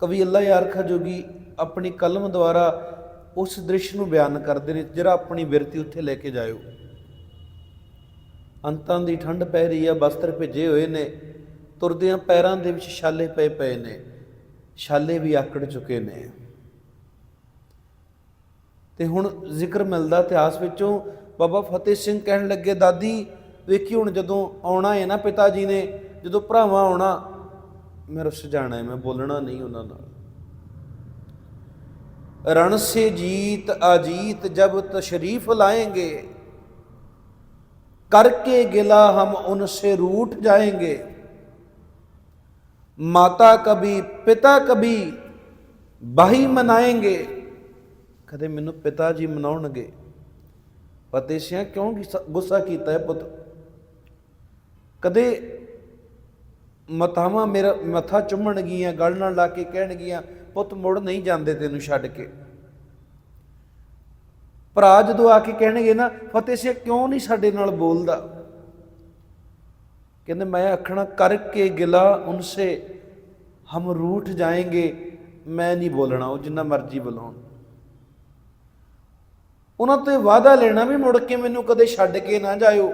ਕਵੀ ਅੱਲਾ ਯਾਰਖਾ ਜੋਗੀ ਆਪਣੀ ਕਲਮ ਦੁਆਰਾ ਉਸ ਦ੍ਰਿਸ਼ ਨੂੰ ਬਿਆਨ ਕਰਦੇ ਨੇ, ਜਿਹੜਾ ਆਪਣੀ ਬਿਰਤੀ ਉੱਥੇ ਲੈ ਕੇ ਜਾਇਓ। ਅੰਤਾਂ ਦੀ ਠੰਡ ਪੈ ਰਹੀ ਆ, ਬਸਤਰ ਭਿੱਜੇ ਹੋਏ ਨੇ, ਤੁਰਦਿਆਂ ਪੈਰਾਂ ਦੇ ਵਿੱਚ ਛਾਲੇ ਪਏ ਪਏ ਨੇ, ਛਾਲੇ ਵੀ ਆਕੜ ਚੁੱਕੇ ਨੇ। ਤੇ ਹੁਣ ਜ਼ਿਕਰ ਮਿਲਦਾ ਇਤਿਹਾਸ ਵਿੱਚੋਂ, ਬਾਬਾ ਫਤਿਹ ਸਿੰਘ ਕਹਿਣ ਲੱਗੇ, ਦਾਦੀ, ਵੇਖੀ ਹੁਣ ਜਦੋਂ ਆਉਣਾ ਹੈ ਨਾ ਪਿਤਾ ਜੀ ਨੇ, ਜਦੋਂ ਭਰਾਵਾਂ ਆਉਣਾ ਮੈਂ ਰੁੱਸ ਜਾਣਾ ਮੈਂ ਬੋਲਣਾ ਨਹੀਂ ਉਹਨਾਂ ਨਾਲ। ਰਣ ਸੇ ਜੀਤ ਅਜੀਤ ਜਬ ਤਸ਼ਰੀਫ ਲਾਏਂਗੇ करके गिला हम उनसे रूठ जाएंगे माता कभी पिता कभी ਬਾਹੀ ਮਨਾਏਂਗੇ। ਕਦੇ ਮੈਨੂੰ ਪਿਤਾ ਜੀ ਮਨਾਉਣਗੇ। ਪਤੇਸ਼ਿਆਂ ਕਿਉਂ ਗੁੱਸਾ ਕੀਤਾ ਹੈ ਪੁੱਤ? ਕਦੇ ਮਤਾਵਾਂ ਮੇਰਾ ਮੱਥਾ ਚੁੰਮਣਗੀਆਂ ਗਲ ਨਾਲ ਲਾ ਕੇ ਕਹਿਣਗੀਆਂ ਪੁੱਤ, ਮੁੜ ਨਹੀਂ ਜਾਂਦੇ ਤੈਨੂੰ ਛੱਡ ਕੇ। ਭਰਾ ਜਦੋਂ ਆ ਕੇ ਕਹਿਣਗੇ ਨਾ, ਫਤਿਹ ਸਿੰਘ ਕਿਉਂ ਨਹੀਂ ਸਾਡੇ ਨਾਲ ਬੋਲਦਾ? ਕਹਿੰਦੇ, ਮੈਂ ਆਖਣਾ ਕਰਕੇ ਗਿਲਾ ਉਨਸੇ, ਹਮ ਰੂਠ ਜਾਏਂਗੇ, ਮੈਂ ਨਹੀਂ ਬੋਲਣਾ ਉਹ ਜਿੰਨਾ ਮਰਜ਼ੀ ਬੁਲਾਉਣ। ਉਹਨਾਂ ਤੇ ਵਾਅਦਾ ਲੈਣਾ ਵੀ ਮੁੜ ਕੇ ਮੈਨੂੰ ਕਦੇ ਛੱਡ ਕੇ ਨਾ ਜਾਇਓ।